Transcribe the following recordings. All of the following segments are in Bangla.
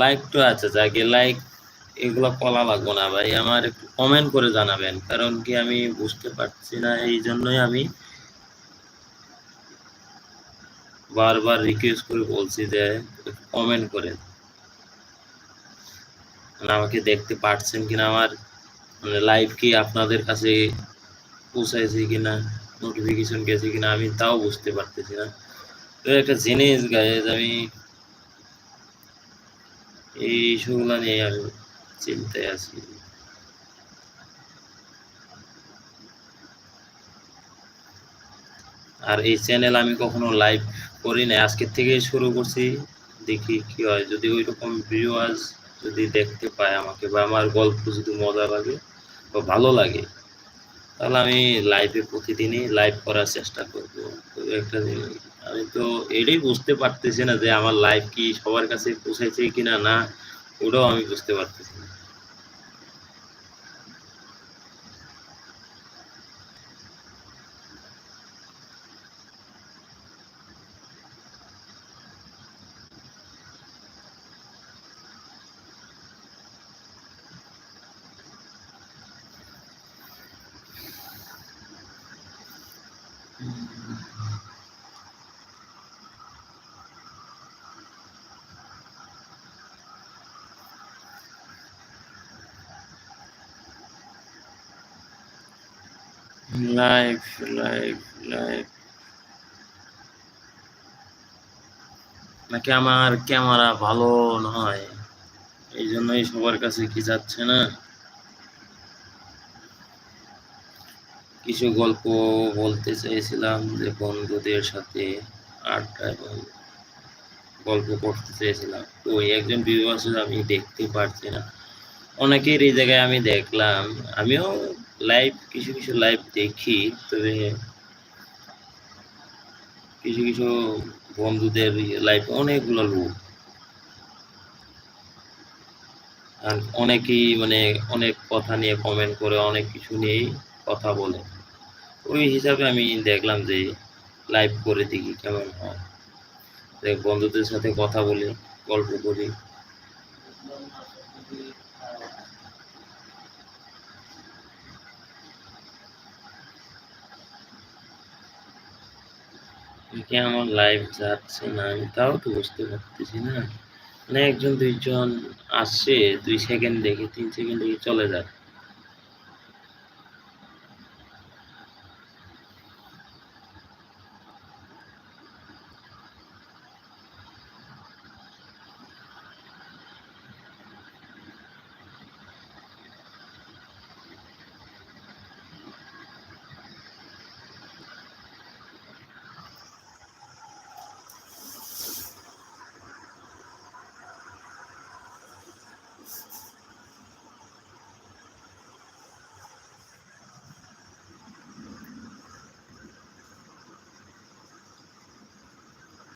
লাইক তো আছে, যাকে লাইক এগুলো কলা লাগবো না ভাই, আমার একটু কমেন্ট করে জানাবেন। কারণ কি আমি বুঝতে পারছি না, এই জন্যই আমি বারবার রিকোয়েস্ট করে বলছি যে কমেন্ট করেন মানে আমাকে দেখতে পারছেন কিনা আমার মানে লাইভ কি আপনাদের কাছে পৌঁছাইছে কিনা নোটিফিকেশন গেছে কিনা, আমি তাও বুঝতে পারতেছি না। তো একটা জিনিস গাইজ আমি এই ইস্যুগুলো নিয়ে আমি চিন্তায় আছি। আর এই চ্যানেল আমি কখনো লাইভ করি না আজকের থেকে শুরু করছি, দেখি কি হয়। যদি ওই রকম ভিউয়ার্স যদি দেখতে পায় আমাকে বা আমার গল্প যদি মজা লাগে বা ভালো লাগে, তাহলে আমি লাইভে প্রতিদিনই লাইভ করার চেষ্টা করব। একটা আমি তো এটাই বুঝতে পারতেছি না যে আমার লাইফ কি সবার কাছে পৌঁছাইছে কিনা না, ওটাও আমি বুঝতে পারতেছি না। লাইভ লাইভ লাইভ নাকি আমার ক্যামেরা ভালো নয়? এই জন্যই সবার কাছে কি যাচ্ছে না? কিছু গল্প বলতে চাইছিলাম যে বন্ধুদের সাথে আড্ডা এবং গল্প করতে চেয়েছিলাম। তো একজন ভিউয়ার্স আমি দেখতে পারছি না। অনেকের এই জায়গায় আমি দেখলাম। আমিও লাইভ কিছু কিছু লাইভ দেখি, তবে কিছু কিছু বন্ধুদের লাইভ অনেকগুলো লোক আর অনেকেই মানে অনেক কথা নিয়ে কমেন্ট করে, অনেক কিছু নিয়েই কথা বলে। ওই হিসাবে আমি দেখলাম যে লাইভ করে দেখি কেমন হয়। বন্ধুদের সাথে কথা বলি, গল্প করি। কি আমার লাইভ যাচ্ছে না, আমি তাও তো বুঝতে পারতেছি না। মানে একজন দুইজন আসছে, দুই সেকেন্ড দেখে, তিন সেকেন্ড দেখে চলে যায়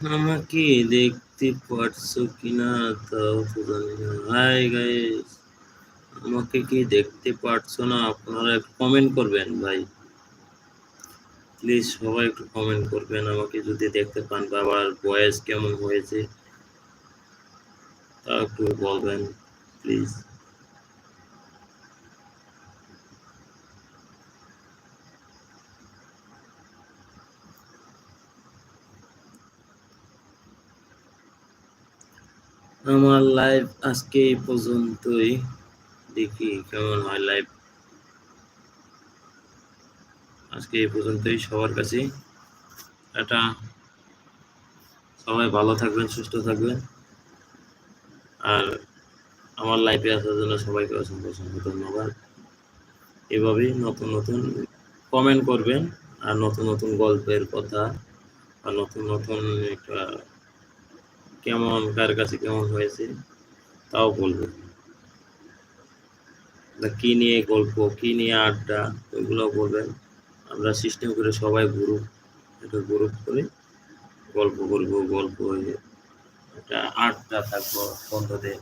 আমাকে দেখতে পারছ কিনা তাও তো জানি হাই আমাকে কি দেখতে পারছ না? আপনারা একটু কমেন্ট করবেন ভাই। প্লিজ সবাই একটু কমেন্ট করবেন, আমাকে যদি দেখতে পান বা আমার ভয়েস কেমন হয়েছে, তা একটু বলবেন প্লিজ আমার লাইভ আজকে এই পর্যন্তই। দেখি কেমন হয় লাইভ আজকে এই পর্যন্তই সবার কাছে। এটা সবাই ভালো থাকবেন, সুস্থ থাকবেন। আর আমার লাইফে আসার জন্য সবাইকে অসংখ্য অসংখ্য ধন্যবাদ। এভাবেই নতুন নতুন কমেন্ট করবেন আর নতুন নতুন গল্পের কথা আর নতুন নতুন একটা কেমন, কার কাছে কেমন হয়েছে, তাও বলবে। কি নিয়ে গল্প, কি নিয়ে আড্ডা ওইগুলো বলবেন। আমরা সিস্টেম করে সবাই গ্রুপ একটা গ্রুপ করে গল্প করব, গল্প হয়ে একটা আড্ডা থাকব বন্ধুদের।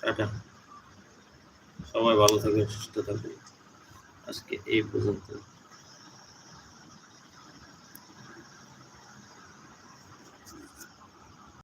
টাটা। সবাই ভালো থাকবেন, সুস্থ থাকবেন। আজকে এই পর্যন্ত।